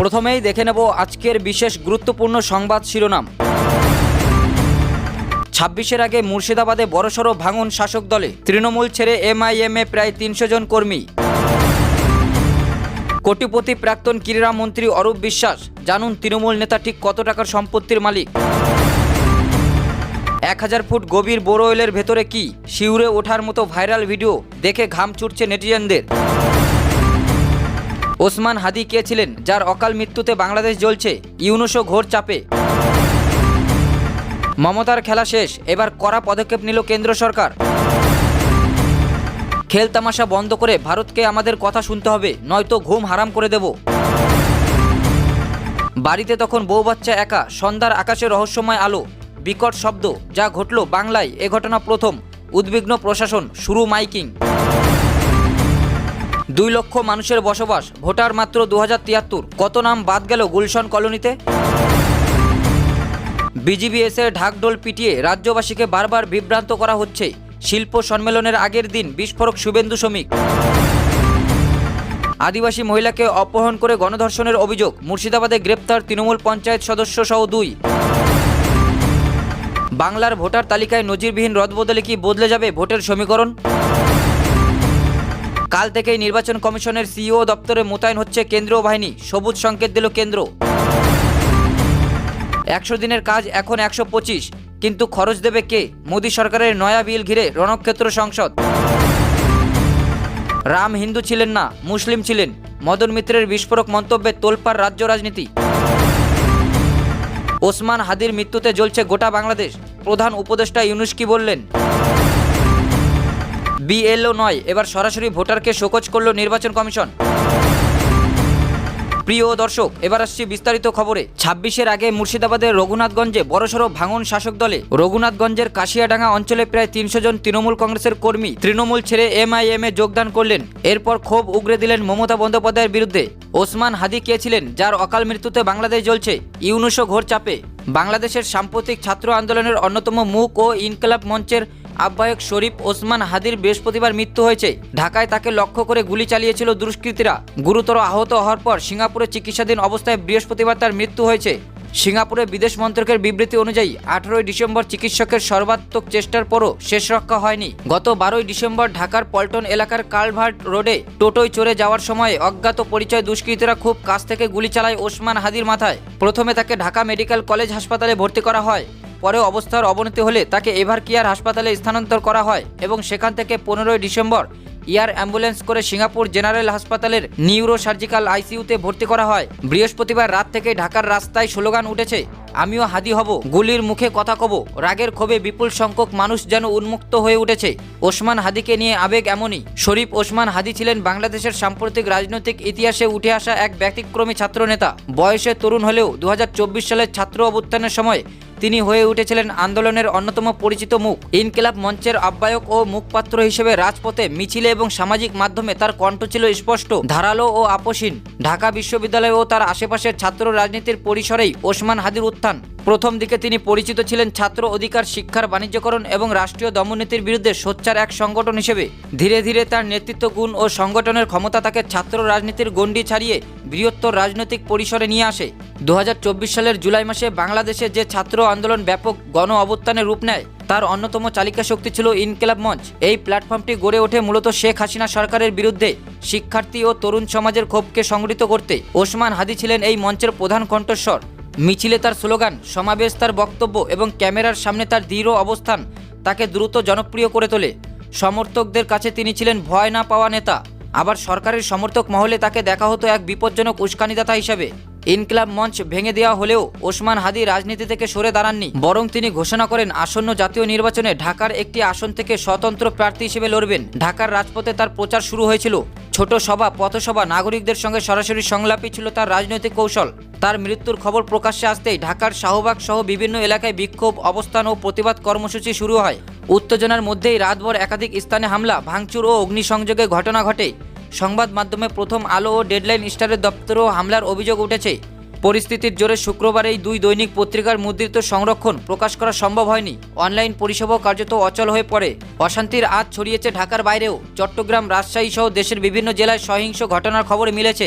প্রথমেই দেখে নেব আজকের বিশেষ গুরুত্বপূর্ণ সংবাদ শিরোনাম। ছাব্বিশের আগে মুর্শিদাবাদে বড়সড় ভাঙন শাসক দলে। তৃণমূল ছেড়ে এমআইএমে প্রায় তিনশো জন কর্মী। কোটিপতি প্রাক্তন ক্রীড়া মন্ত্রী অরূপ বিশ্বাস, জানুন তৃণমূল নেতা ঠিক কত টাকার সম্পত্তির মালিক? এক হাজার ফুট গভীর বোরওয়েলের ভেতরে কি? শিউরে ওঠার মতো ভাইরাল ভিডিও দেখে ঘাম ছুটছে নেটিজেনদের। ওসমান হাদি কে ছিলেন, যার অকাল মৃত্যুতে বাংলাদেশ জ্বলছে, ইউনুসও ঘোর চাপে। মমতার খেলা শেষ, এবার কড়া পদক্ষেপ নিল কেন্দ্র সরকার। খেল তামাশা বন্ধ করে ভারতকে আমাদের কথা শুনতে হবে, নয়তো ঘুম হারাম করে দেব। বাড়িতে তখন বউ বাচ্চা একা, সন্ধ্যার আকাশে রহস্যময় আলো, বিকট শব্দ, যা ঘটল বাংলায়, এ ঘটনা প্রথম, উদ্বিগ্ন প্রশাসন, শুরু মাইকিং। দুই লক্ষ মানুষের বসবাস, ভোটার মাত্র দু হাজার তিয়াত্তর। কত নাম বাদ গেল গুলশন কলোনিতে? বিজিবিএসের ঢাকঢোল পিটিয়ে রাজ্যবাসীকে বারবার বিভ্রান্ত করা হচ্ছে। শিল্প সম্মেলনের আগের দিন বিস্ফোরক শুভেন্দু শ্রমিক। আদিবাসী মহিলাকে অপহরণ করে গণধর্ষণের অভিযোগ, মুর্শিদাবাদে গ্রেপ্তার তৃণমূল পঞ্চায়েত সদস্য সহ দুই। বাংলার ভোটার তালিকায় নজিরবিহীন রদবদলে কি বদলে যাবে ভোটের সমীকরণ? কাল থেকেই নির্বাচন কমিশনের সিইও দপ্তরে মোতায়েন হচ্ছে কেন্দ্রীয় বাহিনী। সবুজ সংকেত দিল কেন্দ্র। একশো দিনের কাজ এখন একশো পঁচিশ। কিন্তু খরচ দেবে কে? মোদী সরকারের নয়া বিল ঘিরে রণক্ষেত্র সংসদ। রাম হিন্দু ছিলেন না, মুসলিম ছিলেন। মদন মিত্রের বিস্ফোরক মন্তব্যে তোলপার রাজ্য রাজনীতি। ওসমান হাদির মৃত্যুতে জ্বলছে গোটা বাংলাদেশ। প্রধান উপদেষ্টা ইউনুস কি বললেন? বিএলও নয়, এবার সরাসরি ভোটারকে শোকজ করল নির্বাচন কমিশন। প্রিয় দর্শক, এবার আসছি বিস্তারিত খবরে। ছাব্বিশের আগে মুর্শিদাবাদের রঘুনাথগঞ্জে বড়সড় ভাঙন শাসক দলে। রঘুনাথগঞ্জের কাশিয়াডাঙ্গা অঞ্চলে প্রায় তিনশো জন তৃণমূল কংগ্রেসের কর্মী তৃণমূল ছেড়ে এমআইএম এ যোগদান করলেন। এরপর ক্ষোভ উগরে দিলেন মমতা বন্দ্যোপাধ্যায়ের বিরুদ্ধে। ওসমান হাদি কে ছিলেন, যার অকাল মৃত্যুতে বাংলাদেশ জ্বলছে, ইউনুসও ঘোর চাপে। বাংলাদেশের সাম্প্রতিক ছাত্র আন্দোলনের অন্যতম মুখ ও ইনকলাব মঞ্চের আহ্বায়ক শরীফ ওসমান হাদির বৃহস্পতিবার মৃত্যু হয়েছে। ঢাকায় তাকে লক্ষ্য করে গুলি চালিয়েছিল দুষ্কৃতীরা। গুরুতর আহত হওয়ার পর সিঙ্গাপুরে চিকিৎসাধীন অবস্থায় বৃহস্পতিবার তার মৃত্যু হয়েছে। সিঙ্গাপুরে বিদেশ মন্ত্রকের বিবৃতি অনুযায়ী, আঠারোই ডিসেম্বর চিকিৎসকের সর্বাত্মক চেষ্টার পরও শেষ রক্ষা হয়নি। গত বারোই ডিসেম্বর ঢাকার পল্টন এলাকার কালভার্ট রোডে টোটোয় চড়ে যাওয়ার সময় অজ্ঞাত পরিচয় দুষ্কৃতীরা খুব কাছ থেকে গুলি চালায় ওসমান হাদির মাথায়। প্রথমে তাকে ঢাকা মেডিকেল কলেজ হাসপাতালে ভর্তি করা হয়। পরে অবস্থার অবনতি হলে তাকে এভার কেয়ার হাসপাতালে স্থানান্তর করা হয় এবং সেখান থেকে পনেরোই ডিসেম্বর এয়ার অ্যাম্বুলেন্স করে সিঙ্গাপুর জেনারেল হাসপাতালের নিউরো সার্জিক্যাল আইসিইউতে ভর্তি করা হয়। বৃহস্পতিবার রাত থেকে ঢাকার রাস্তায় স্লোগান উঠেছে, আমিও হাদি হব। গুলির মুখে কথা কব, রাগের ক্ষোভে বিপুল সংখ্যক মানুষ যেন উন্মুক্ত হয়ে উঠেছে। ওসমান হাদিকে নিয়ে আবেগ এমনই। শরীফ ওসমান হাদি ছিলেন বাংলাদেশের সাম্প্রতিক রাজনৈতিক ইতিহাসে উঠে আসা এক ব্যতিক্রমী ছাত্রনেতা। বয়সে তরুণ হলেও দু হাজার চব্বিশ সালের ছাত্র অভ্যুত্থানের সময় তিনি হয়ে উঠেছিলেন আন্দোলনের অন্যতম পরিচিত মুখ। ইনকিলাব মঞ্চের আহ্বায়ক ও মুখপাত্র হিসেবে রাজপথে মিছিলে এবং সামাজিক মাধ্যমে তার কণ্ঠ ছিল স্পষ্ট, ধারালো ও আপসীন ঢাকা বিশ্ববিদ্যালয় ও তার আশেপাশের ছাত্র রাজনীতির পরিসরেই ওসমান হাদির উত্থান। প্রথম দিকে তিনি পরিচিত ছিলেন ছাত্র অধিকার, শিক্ষার বাণিজ্যকরণ এবং রাষ্ট্রীয় দমননীতির বিরুদ্ধে সোচ্চার এক সংগঠন হিসেবে। ধীরে ধীরে তার নেতৃত্ব গুণ ও সংগঠনের ক্ষমতা তাকে ছাত্র রাজনীতির গণ্ডি ছাড়িয়ে বৃহত্তর রাজনৈতিক পরিসরে নিয়ে আসে। দু হাজার চব্বিশ সালের জুলাই মাসে বাংলাদেশে যে ছাত্র আন্দোলন ব্যাপক গণ অবস্থানে রূপ নেয়। তার অন্যতম চালিকা শক্তি ছিল ইনকেলাব মঞ্চ। এই প্ল্যাটফর্মটি গড়ে ওঠে মূলত শেখ হাসিনা সরকারের বিরুদ্ধে শিক্ষার্থী ও তরুণ সমাজের ক্ষোভকে সংগঠিত করতে। ওসমান হাদি ছিলেন এই মঞ্চের প্রধান কণ্ঠস্বর। মিছিলে তার স্লোগান, সমাবেশ তার বক্তব্য এবং ক্যামেরার সামনে তার দৃঢ় অবস্থান, তাকে দ্রুত জনপ্রিয় করে তোলে। সমর্থকদের কাছে তিনি ছিলেন ভয় না পাওয়া নেতা। আবার সরকারের সমর্থক মহলে তাকে দেখা হতো এক বিপজ্জনক উস্কানিদাতা হিসেবে। ইনকিলাব মঞ্চ ভেঙে দেওয়া হলেও ওসমান হাদি রাজনীতি থেকে সরে দাঁড়াননি। বরং তিনি ঘোষণা করেন, আসন্ন জাতীয় নির্বাচনে ঢাকার একটি আসন থেকে স্বতন্ত্র প্রার্থী হিসেবে লড়বেন। ঢাকার রাজপথে তার প্রচার শুরু হয়েছিল। ছোট সভা, পথসভা, নাগরিকদের সঙ্গে সরাসরি সংলাপই ছিল তার রাজনৈতিক কৌশল। তার মৃত্যুর খবর প্রকাশ্যে আসতেই ঢাকার শাহবাগ সহ বিভিন্ন এলাকায় বিক্ষোভ, অবস্থান ও প্রতিবাদ কর্মসূচি শুরু হয়। উত্তেজনার মধ্যেই রাতভর একাধিক স্থানে হামলা, ভাঙচুর ও অগ্নিসংযোগে ঘটনা ঘটে। সংবাদ মাধ্যমে প্রথম আলো ও ডেডলাইন স্টারের দপ্তরেও হামলার অভিযোগ উঠেছে। পরিস্থিতির জোরে শুক্রবার এই দুই দৈনিক পত্রিকার মুদ্রিত সংরক্ষণ প্রকাশ করা সম্ভব হয়নি। অনলাইন পরিষেবাও কার্যত অচল হয়ে পড়ে। অশান্তির আজ ছড়িয়েছে ঢাকার বাইরেও। চট্টগ্রাম, রাজশাহী সহ দেশের বিভিন্ন জেলায় সহিংস ঘটনার খবর মিলেছে।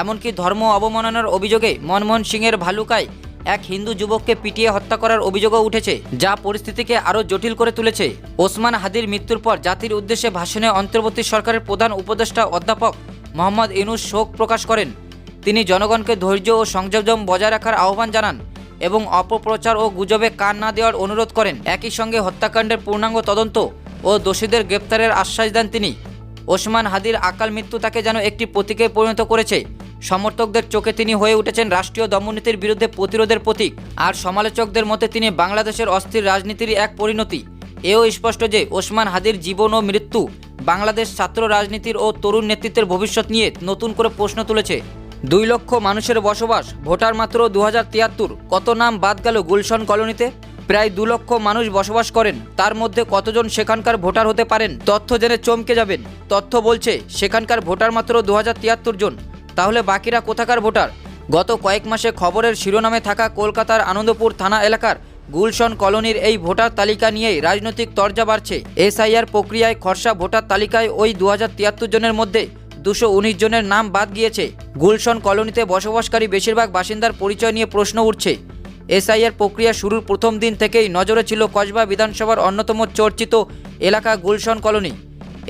এমনকি ধর্ম অবমাননার অভিযোগে মনমোহন সিংয়ের ভালুকায় এক হিন্দু যুবককে পিটিয়ে হত্যা করার অভিযোগও উঠেছে, যা পরিস্থিতিকে আরও জটিল করে তুলেছে। ওসমান হাদির মৃত্যুর পর জাতির উদ্দেশ্যে ভাষণে অন্তর্বর্তী সরকারের প্রধান উপদেষ্টা অধ্যাপক মোহাম্মদ ইনুস শোক প্রকাশ করেন। তিনি জনগণকে ধৈর্য ও সংযম বজায় রাখার আহ্বান জানান এবং অপপ্রচার ও গুজবে কান না দেওয়ার অনুরোধ করেন। একই সঙ্গে হত্যাকাণ্ডের পূর্ণাঙ্গ তদন্ত ও দোষীদের গ্রেপ্তারের আশ্বাস দেন তিনি। ওসমান হাদির আকাল মৃত্যু তাকে যেন একটি প্রতীকে পরিণত করেছে। সমর্থকদের চোখে তিনি হয়ে উঠেছেন রাষ্ট্রীয় দমনীতির বিরুদ্ধে প্রতিরোধের প্রতীক, আর সমালোচকদের মতে তিনি বাংলাদেশের অস্থির রাজনীতির এক পরিণতি। এও স্পষ্ট যে ওসমান হাদির জীবন ও মৃত্যু বাংলাদেশ ছাত্র রাজনীতির ও তরুণ নেতৃত্বের ভবিষ্যৎ নিয়ে নতুন করে প্রশ্ন তুলেছে। দুই লক্ষ মানুষের বসবাস, ভোটার মাত্র দু কত নাম বাদ গেল গুলশন কলোনিতে? প্রায় দু লক্ষ মানুষ বসবাস করেন। তার মধ্যে কতজন সেখানকার ভোটার হতে পারেন? তথ্য জেনে চমকে যাবেন। তথ্য বলছে, সেখানকার ভোটার মাত্র দু জন। তাহলে বাকিরা কোথাকার ভোটার? গত কয়েক মাসে খবরের শিরোনামে থাকা কলকাতার আনন্দপুর থানা এলাকার গুলশন কলোনির এই ভোটার তালিকা নিয়েই রাজনৈতিক তরজা বাড়ছে। এসআইআর প্রক্রিয়ায় খরসা ভোটার তালিকায় ওই দু হাজার তিয়াত্তর জনের মধ্যে দুশো জনের নাম বাদ গিয়েছে। গুলশন কলোনিতে বসবাসকারী বেশিরভাগ বাসিন্দার পরিচয় নিয়ে প্রশ্ন উঠছে। এসআইআর প্রক্রিয়া শুরুর প্রথম দিন থেকেই নজরে ছিল কসবা বিধানসভার অন্যতম চর্চিত এলাকা গুলশন কলোনি।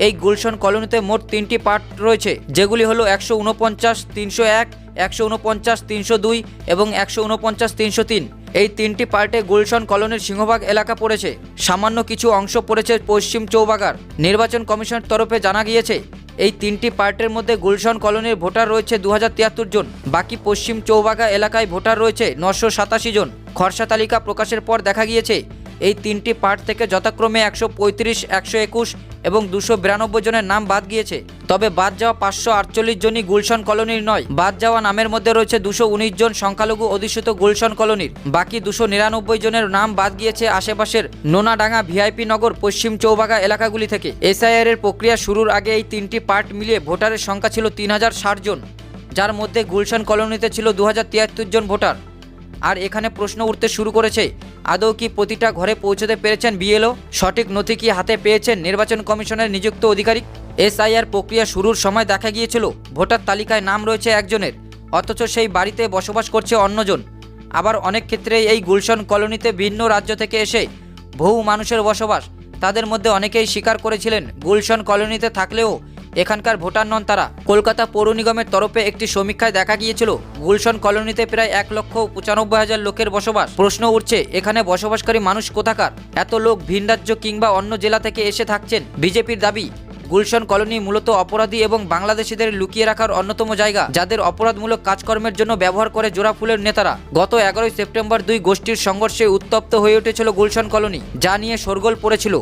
এই গুলশন কলোনিতে মোট তিনটি পার্ট রয়েছে, যেগুলি হলো একশো উনপঞ্চাশ তিনশো এক, একশো উনপঞ্চাশ তিনশো দুই এবং একশো উনপঞ্চাশ তিনশো তিন। এই তিনটি পার্টে গুলশন কলোনির সিংহভাগ এলাকা পড়েছে। সামান্য কিছু অংশ পড়েছে পশ্চিম চৌবাগার। নির্বাচন কমিশনের তরফে জানা গিয়েছে এই তিনটি পার্টের মধ্যে গুলশন কলোনির ভোটার রয়েছে দু হাজার তিয়াত্তর জন। বাকি পশ্চিম চৌবাগা এলাকায় ভোটার রয়েছে নশো জন। খরসা তালিকা প্রকাশের পর দেখা গিয়েছে এই তিনটি পার্ট থেকে যথাক্রমে একশো পঁয়ত্রিশ, একশো একুশ এবং দুশো বিরানব্বই জনের নাম বাদ গিয়েছে। তবে বাদ যাওয়া পাঁচশো আটচল্লিশ জনই গুলশন কলোনির নয়। বাদ যাওয়া নামের মধ্যে রয়েছে দুশো উনিশ জন সংখ্যালঘু অধিষ্ঠিত গুলশন কলোনির। বাকি দুশো নিরানব্বই জনের নাম বাদ গিয়েছে আশেপাশের নোনাডাঙ্গা ভিআইপি নগর পশ্চিম চৌবাগা এলাকাগুলি থেকে। এসআইআর এর প্রক্রিয়া শুরুর আগে এই তিনটি পার্ট মিলিয়ে ভোটারের সংখ্যা ছিল তিন হাজার ষাট জন। যার মধ্যে গুলশান কলোনিতে ছিল দু হাজার তিয়াত্তর জন ভোটার। আর এখানে প্রশ্ন উঠতে শুরু করেছে। আদৌ কি প্রতিটা ঘরে পৌঁছতে পেরেছেন বিএলও? সঠিক নথি কি হাতে পেয়েছেন নির্বাচন কমিশনের নিযুক্ত আধিকারিক এসআইআর প্রক্রিয়া শুরুর সময় দেখা গিয়েছিল। ভোটার তালিকায় নাম রয়েছে একজনের। অথচ সেই বাড়িতে বসবাস করছে অন্যজন। আবার অনেক ক্ষেত্রে এই গুলশন কলোনিতে ভিন্ন রাজ্য থেকে এসে বহু মানুষের বসবাস। তাদের মধ্যে অনেকেই স্বীকার করেছিলেন, গুলশন কলোনিতে থাকলেও এখানকার ভোটার নন তারা। কলকাতা পৌর নিগমের তরফে একটি সমীক্ষায় দেখা গিয়েছিল, গুলশন কলোনিতে প্রায় এক লক্ষ পঁচানব্বই হাজার লোকের বসবাস। প্রশ্ন উঠছে, এখানে বসবাসকারী মানুষ কোথাকার? এত লোক ভিন রাজ্য কিংবা অন্য জেলা থেকে এসে থাকছেন। বিজেপির দাবি, গুলশন কলোনি মূলত অপরাধী এবং বাংলাদেশিদের লুকিয়ে রাখার অন্যতম জায়গা, যাদের অপরাধমূলক কাজকর্মের জন্য ব্যবহার করে জোড়া ফুলের নেতারা। গত এগারোই সেপ্টেম্বর দুই গোষ্ঠীর সংঘর্ষে উত্তপ্ত হয়ে উঠেছিল গুলশন কলোনি, যা নিয়ে শোরগোল পড়েছিল।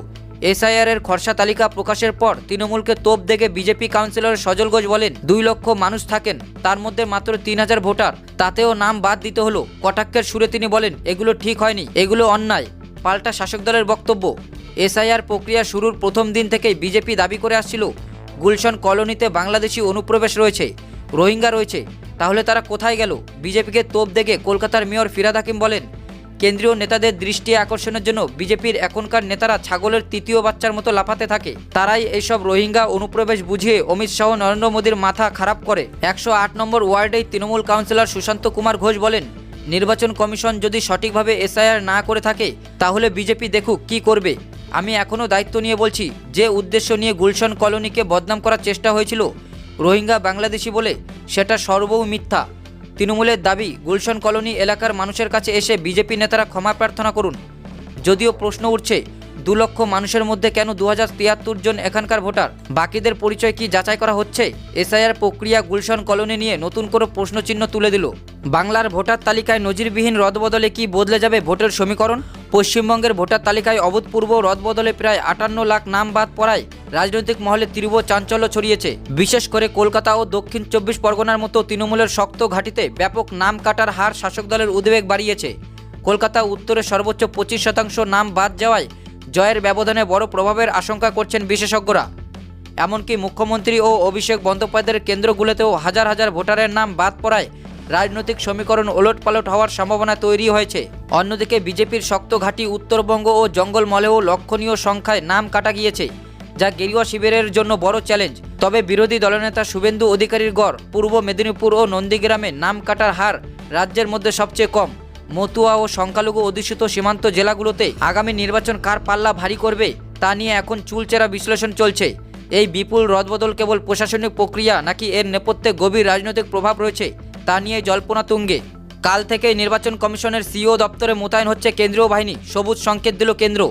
এসআইআর এর খরসা তালিকা প্রকাশের পর তৃণমূলকে তোপ দেখে বিজেপি কাউন্সিলর সজল ঘোষ বলেন, দুই লক্ষ মানুষ থাকেন, তার মধ্যে মাত্র তিন হাজার ভোটার। তাতেও নাম বাদ দিতে হলো। কটাক্ষের সুরে তিনি বলেন, এগুলো ঠিক হয়নি, এগুলো অন্যায়। পাল্টা শাসক দলের বক্তব্য, এসআইআর প্রক্রিয়া শুরুর প্রথম দিন থেকেই বিজেপি দাবি করে আসছিল, গুলশন কলোনিতে বাংলাদেশি অনুপ্রবেশ রয়েছে, রোহিঙ্গা রয়েছে, তাহলে তারা কোথায় গেল? বিজেপিকে তোপ দেখে কলকাতার মেয়র ফিরাদ হাকিম বলেন কেন্দ্রীয় নেতাদের দৃষ্টি আকর্ষণের জন্য বিজেপির এখনকার নেতারা ছাগলের তৃতীয় বাচ্চার মতো লাফাতে থাকে। তারাই এইসব রোহিঙ্গা অনুপ্রবেশ বুঝিয়ে অমিত শাহ নরেন্দ্র মোদীর মাথা খারাপ করে। একশো আট নম্বর ওয়ার্ডেই তৃণমূল কাউন্সিলর সুশান্ত কুমার ঘোষ বলেন, নির্বাচন কমিশন যদি সঠিকভাবে এসআইআর না করে থাকে, তাহলে বিজেপি দেখুক কি করবে। আমি এখনও দায়িত্ব নিয়ে বলছি, যে উদ্দেশ্য নিয়ে গুলশন কলোনিকে বদনাম করার চেষ্টা হয়েছিল, রোহিঙ্গা বাংলাদেশি বলে, সেটা সর্বৌ মিথ্যা। তৃণমূলের দাবি, গুলশন কলোনি এলাকার মানুষের কাছে এসে বিজেপি নেতারা ক্ষমা প্রার্থনা করুন। যদিও প্রশ্ন উঠছে দু লক্ষ মানুষের মধ্যে কেন দু হাজার তিয়াত্তর জন এখানকার ভোটার? বাকিদের পরিচয় কি যাচাই করা হচ্ছে? এসআইআর প্রক্রিয়া গুলশন কলোনি নিয়ে নতুন করে প্রশ্নচিহ্ন তুলে দিল। বাংলার ভোটার তালিকায় নজিরবিহীন রদবদলে কি বদলে যাবে ভোটের সমীকরণ? পশ্চিমবঙ্গের ভোটার তালিকায় অভূতপূর্ব রদবদলে প্রায় আটান্ন লাখ নাম বাদ পড়ায় রাজনৈতিক মহলে তীব্র চাঞ্চল্য ছড়িয়েছে। বিশেষ করে কলকাতা ও দক্ষিণ চব্বিশ পরগনার মতো তৃণমূলের শক্ত ঘাঁটিতে ব্যাপক নাম কাটার হার শাসক দলের উদ্বেগ বাড়িয়েছে। কলকাতা উত্তরে সর্বোচ্চ পঁচিশ শতাংশ নাম বাদ যাওয়ায় জয়ের ব্যবধানে বড় প্রভাবের আশঙ্কা করছেন বিশেষজ্ঞরা। এমনকি মুখ্যমন্ত্রী ও অভিষেক বন্দ্যোপাধ্যায়ের কেন্দ্রগুলোতেও হাজার হাজার ভোটারের নাম বাদ পড়ায় রাজনৈতিক সমীকরণ ওলটপালট হওয়ার সম্ভাবনা তৈরি হয়েছে। অন্যদিকে বিজেপির শক্ত ঘাঁটি উত্তরবঙ্গ ও জঙ্গলমলেও লক্ষণীয় সংখ্যায় নাম কাটা গিয়েছে, যা গেরুয়া শিবিরের জন্য বড় চ্যালেঞ্জ। তবে বিরোধী দলনেতা শুভেন্দু অধিকারীর গড় পূর্ব মেদিনীপুর ও নন্দীগ্রামে নাম কাটার হার রাজ্যের মধ্যে সবচেয়ে কম। মতুয়া ও সংখ্যালঘু অধ্যুষিত সীমান্ত জেলাগুলোতে আগামী নির্বাচন কার পাল্লা ভারী করবে, তা নিয়ে এখন চুলচেরা বিশ্লেষণ চলছে। এই বিপুল রদবদল কেবল প্রশাসনিক প্রক্রিয়া নাকি এর নেপথ্যে গভীর রাজনৈতিক প্রভাব রয়েছে, তা নিয়ে জল্পনা তুঙ্গে। কাল থেকে নির্বাচন কমিশনের সিও দপ্তরে মোতায়েন হচ্ছে কেন্দ্রীয় বাহিনী, সবুজ সংকেত দিল কেন্দ্র।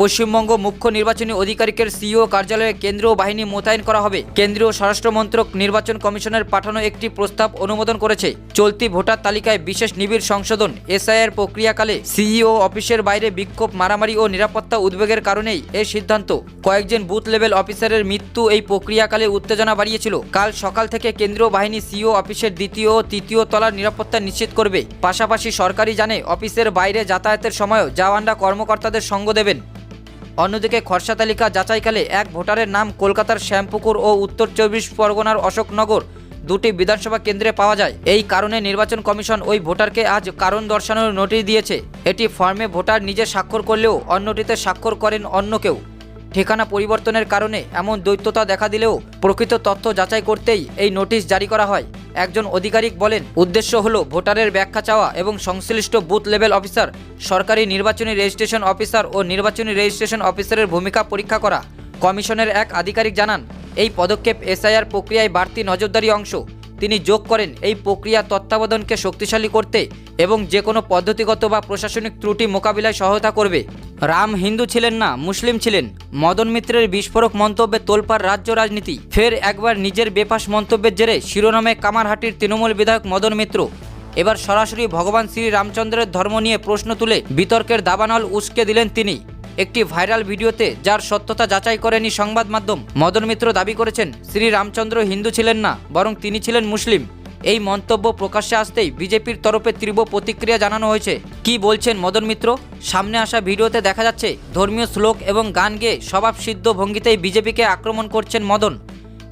পশ্চিমবঙ্গ মুখ্য নির্বাচনী আধিকারিকের সিও কার্যালয়ে কেন্দ্রীয় বাহিনী মোতায়েন করা হবে। কেন্দ্রীয় স্বরাষ্ট্র মন্ত্রক নির্বাচন কমিশনের পাঠানো একটি প্রস্তাব অনুমোদন করেছে। চলতি ভোটার তালিকায় বিশেষ নিবিড় সংশোধন, এসআইআর প্রক্রিয়াকালে সিইও অফিসের বাইরে বিক্ষোভ, মারামারি ও নিরাপত্তা উদ্বেগের কারণেই এই সিদ্ধান্ত। কয়েকজন বুথ লেভেল অফিসারের মৃত্যু এই প্রক্রিয়াকালে উত্তেজনা বাড়িয়েছিল। কাল সকাল থেকে কেন্দ্রীয় বাহিনী সিও অফিসের দ্বিতীয় ও তৃতীয় তলার নিরাপত্তা নিশ্চিত করবে। পাশাপাশি সরকারি জানে, অফিসের বাইরে যাতায়াতের সময়ও জওয়ানরা কর্মকর্তাদের সঙ্গ দেবেন। অন্যদিকে খরসা তালিকা যাচাইকালে এক ভোটারের নাম কলকাতার শ্যামপুকুর ও উত্তর চব্বিশ পরগনার অশোকনগর দুটি বিধানসভা কেন্দ্রে পাওয়া যায়। এই কারণে নির্বাচন কমিশন ওই ভোটারকে আজ কারণ দর্শানোর নোটিশ দিয়েছে। এটি ফর্মে ভোটার নিজে স্বাক্ষর করলেও অন্যটিতে স্বাক্ষর করেন অন্য কেউ। ঠিকানা পরিবর্তনের কারণে এমন দ্বৈততা দেখা দিলেও প্রকৃত তথ্য যাচাই করতেই এই নোটিশ জারি করা হয়। একজন আধিকারিক বলেন, উদ্দেশ্য হল ভোটারের ব্যাখ্যা চাওয়া এবং সংশ্লিষ্ট বুথ লেভেল অফিসার, সরকারি নির্বাচনী রেজিস্ট্রেশন অফিসার ও নির্বাচনী রেজিস্ট্রেশন অফিসারের ভূমিকা পরীক্ষা করা। কমিশনের এক আধিকারিক জানান, এই পদক্ষেপ এসআইআর প্রক্রিয়ায় বাড়তি নজরদারি অংশ। তিনি যোগ করেন এই প্রক্রিয়া তত্ত্বাবধানকে শক্তিশালী করতে এবং যে কোনো পদ্ধতিগত বা প্রশাসনিক ত্রুটি মোকাবিলায় সহায়তা করবে। রাম হিন্দু ছিলেন না, মুসলিম ছিলেন। মদন মিত্রের বিস্ফোরক মন্তব্যে তোলপার রাজ্য রাজনীতি। ফের একবার নিজের বেফাস মন্তব্যের জেরে শিরোনামে কামারহাটির তৃণমূল বিধায়ক মদন মিত্র। এবার সরাসরি ভগবান শ্রী রামচন্দ্রের ধর্ম নিয়ে প্রশ্ন তুলে বিতর্কের দাবানল উস্কে দিলেন তিনি। একটি ভাইরাল ভিডিওতে যার সত্যতা যাচাই করেনি সংবাদ মাধ্যম। মদন মিত্র দাবি করেছেন, শ্রী রামচন্দ্র হিন্দু ছিলেন না, বরং তিনি ছিলেন মুসলিম। এই মন্তব্য প্রকাশ্যে আসতেই বিজেপির তরফে তীব্র প্রতিক্রিয়া জানানো হয়েছে। কি বলছেন মদন মিত্র? সামনে আসা ভিডিওতে দেখা যাচ্ছে, ধর্মীয় শ্লোক এবং গান গেয়ে স্বভাব সিদ্ধ ভঙ্গিতেই বিজেপিকে আক্রমণ করছেন মদন।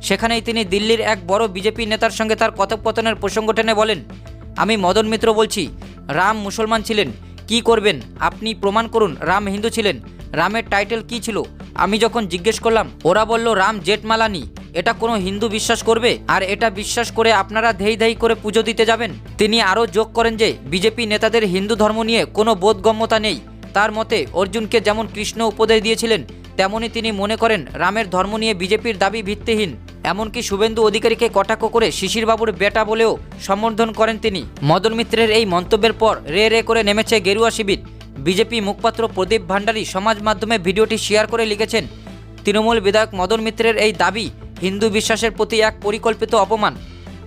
সেখানেই তিনি দিল্লির এক বড় বিজেপি নেতার সঙ্গে তার কথোপকথনের প্রসঙ্গ টেনে বলেন, আমি মদন মিত্র বলছি, রাম মুসলমান ছিলেন কি করবেন? আপনি প্রমাণ করুন, রাম হিন্দু ছিলেন। রামের টাইটেল কি ছিল? আমি যখন জিজ্ঞেস করলাম, ওরা বলল, রাম জেঠমালানি। এটা কোনো হিন্দু বিশ্বাস করবে? আর এটা বিশ্বাস করে আপনারা ধেই ধেই করে পুজো দিতে যাবেন? তিনি আরও যোগ করেন যে, বিজেপি নেতাদের হিন্দু ধর্ম নিয়ে কোনো বোধগম্যতা নেই। তার মতে, অর্জুনকে যেমন কৃষ্ণ উপদেশ দিয়েছিলেন, তেমনি তিনি মনে করেন, রামের ধর্ম নিয়ে বিজেপির দাবি ভিত্তিহীন। এমনকি শুভেন্দু অধিকারীকে কটাক্ষ করে শিশিরবাবুর বেটা বলেও সম্বোধন করেন তিনি। মদন মিত্রের এই মন্তব্যের পর রে রে করে নেমেছে গেরুয়া শিবির। বিজেপি মুখপাত্র প্রদীপ ভান্ডারী সমাজ মাধ্যমে ভিডিওটি শেয়ার করে লিখেছেন, তৃণমূল বিধায়ক মদন মিত্রের এই দাবি হিন্দু বিশ্বাসের প্রতি এক পরিকল্পিত অপমান।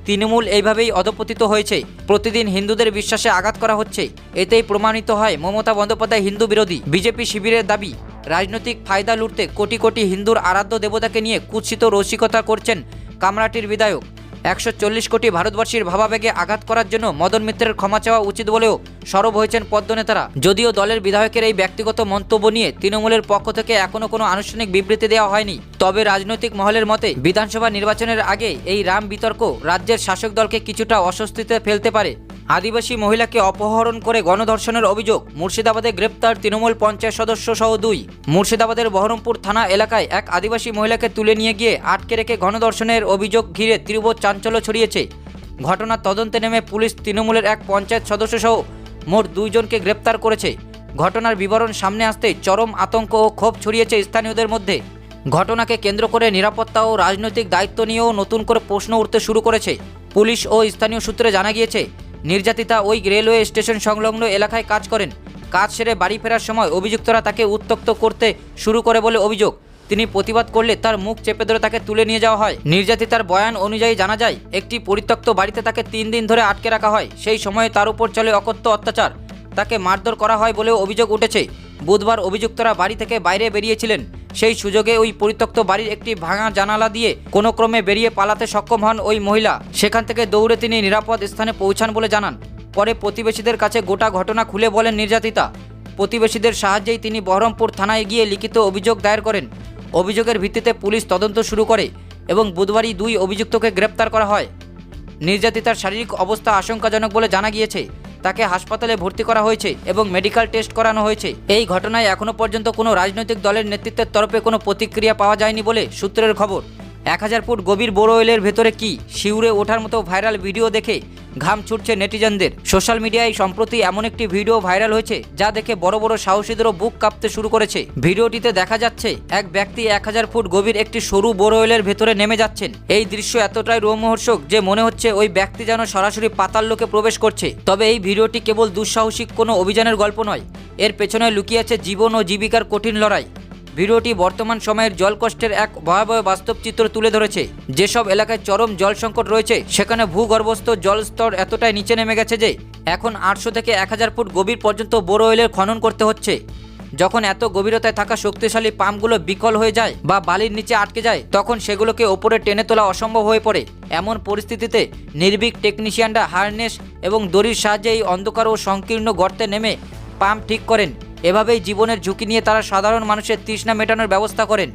তৃণমূল এইভাবেই অধপতিত হয়েছে। প্রতিদিন হিন্দুদের বিশ্বাসে আঘাত করা হচ্ছে। এতেই প্রমাণিত হয় মমতা বন্দ্যোপাধ্যায় হিন্দু বিরোধী। বিজেপি শিবিরের দাবি রাজনৈতিক ফায়দা লুটতে কোটি কোটি হিন্দুর আরাধ্য দেবতাকে নিয়ে কুৎসিত রসিকতা করছেন কামরাটির বিধায়ক। একশো চল্লিশ কোটি ভারতবর্ষের ভাবাবেগে আঘাত করার জন্য মদন মিত্রের ক্ষমা চাওয়া উচিত বলেও সরব হয়েছেন পদ্মনেতারা। যদিও দলের বিধায়কের এই ব্যক্তিগত মন্তব্য নিয়ে তৃণমূলের পক্ষ থেকে এখনও কোনো আনুষ্ঠানিক বিবৃতি দেওয়া হয়নি। তবে রাজনৈতিক মহলের মতে বিধানসভা নির্বাচনের আগে এই রাম বিতর্ক রাজ্যের শাসক দলকে কিছুটা অস্বস্তিতে ফেলতে পারে। আদিবাসী মহিলাকে অপহরণ করে গণধর্ষণের অভিযোগ। মুর্শিদাবাদে গ্রেপ্তার তৃণমূল পঞ্চায়েত সদস্য সহ দুই। মুর্শিদাবাদের বহরমপুর থানা এলাকায় এক আদিবাসী মহিলাকে তুলে নিয়ে গিয়ে আটকে রেখে গণধর্ষণের অভিযোগ ঘিরে তীব্র চাঞ্চল্য ছড়িয়েছে। ঘটনার তদন্তে নেমে পুলিশ তৃণমূলের এক পঞ্চায়েত সদস্য সহ মোট দুইজনকে গ্রেপ্তার করেছে। ঘটনার বিবরণ সামনে আসতে চরম আতঙ্ক ও ক্ষোভ ছড়িয়েছে স্থানীয়দের মধ্যে। ঘটনাকে কেন্দ্র করে নিরাপত্তা ও রাজনৈতিক দায়িত্ব নিয়েও নতুন করে প্রশ্ন উঠতে শুরু করেছে। পুলিশ ও স্থানীয় সূত্রে জানা গিয়েছে নির্যাতিতা ওই রেলওয়ে স্টেশন সংলগ্ন এলাকায় কাজ করেন। কাজ সেরে বাড়ি ফেরার সময় অভিযুক্তরা তাকে উত্তক্ত করতে শুরু করে বলে অভিযোগ। তিনি প্রতিবাদ করলে তার মুখ চেপে ধরে তাকে তুলে নিয়ে যাওয়া হয়। নির্যাতিতার বয়ান অনুযায়ী জানা যায়, একটি পরিত্যক্ত বাড়িতে তাকে তিন দিন ধরে আটকে রাখা হয়। সেই সময়ে তার উপর চলে অকথ্য অত্যাচার। তাকে মারধর করা হয় বলেও অভিযোগ উঠেছে। বুধবার অভিযুক্তরা বাড়ি থেকে বাইরে বেরিয়েছিলেন। সেই সুযোগে ওই পরিত্যক্ত বাড়ির একটি ভাঙা জানালা দিয়ে কোনো ক্রমে বেরিয়ে পালাতে সক্ষম হন ওই মহিলা। সেখান থেকে দৌড়ে তিনি নিরাপদ স্থানে পৌঁছান বলে জানান। পরে প্রতিবেশীদের কাছে গোটা ঘটনা খুলে বলেন নির্যাতিতা। প্রতিবেশীদের সাহায্যেই তিনি বহরমপুর থানায় গিয়ে লিখিত অভিযোগ দায়ের করেন। অভিযোগের ভিত্তিতে পুলিশ তদন্ত শুরু করে এবং বুধবারই দুই অভিযুক্তকে গ্রেপ্তার করা হয়। নির্যাতিতার শারীরিক অবস্থা আশঙ্কাজনক বলে জানা গিয়েছে। তাকে হাসপাতালে ভর্তি করা হয়েছে এবং মেডিকেল টেস্ট করানো হয়েছে। এই ঘটনায় এখনও পর্যন্ত কোনো রাজনৈতিক দলের নেতৃত্বের তরফে কোনো প্রতিক্রিয়া পাওয়া যায়নি বলে সূত্রের খবর। এক হাজার ফুট গভীর বোরওয়েলের ভেতরে কি শিউরে ওঠার মতো ভাইরাল ভিডিও দেখে ঘাম ছুটছে নেটিজনদের? সোশ্যাল মিডিয়ায় সম্প্রতি এমন একটি ভিডিও ভাইরাল হয়েছে যা দেখে বড় বড় সাহসীদেরও বুক কাঁপতে শুরু করেছে। ভিডিওটিতে দেখা যাচ্ছে, এক ব্যক্তি এক হাজার ফুট গভীর একটি সরু বোরওয়েলের ভেতরে নেমে যাচ্ছেন। এই দৃশ্য এতটাই রোমহর্ষক যে মনে হচ্ছে ওই ব্যক্তি যেন সরাসরি পাতাল লোকে প্রবেশ করছে। তবে এই ভিডিওটি কেবল দুঃসাহসিক কোনো অভিযানের গল্প নয়, এর পেছনে লুকিয়ে আছে জীবন ও জীবিকার কঠিন লড়াই। ভিডিওটি বর্তমান সময়ের জলকষ্টের এক ভয়াবহ বাস্তব চিত্র তুলে ধরেছে। যেসব এলাকায় চরম জল সংকট রয়েছে, সেখানে ভূগর্ভস্থ জলস্তর এতটাই নিচে নেমে গেছে যে, এখন আটশো থেকে এক হাজার ফুট গভীর পর্যন্ত বোরওয়েলের খনন করতে হচ্ছে। যখন এত গভীরতায় থাকা শক্তিশালী পাম্পগুলো বিকল হয়ে যায় বা বালির নিচে আটকে যায়, তখন সেগুলোকে ওপরে টেনে তোলা অসম্ভব হয়ে পড়ে। এমন পরিস্থিতিতে নির্ভীক টেকনিশিয়ানরা হারনেস এবং দড়ির সাহায্যে এই অন্ধকার ও সংকীর্ণ গর্তে নেমে পাম্প ঠিক করেন। এভাবেই জীবনের ঝুঁকি নিয়ে তারা সাধারণ মানুষের তৃষ্ণা মেটানোর ব্যবস্থা করেন।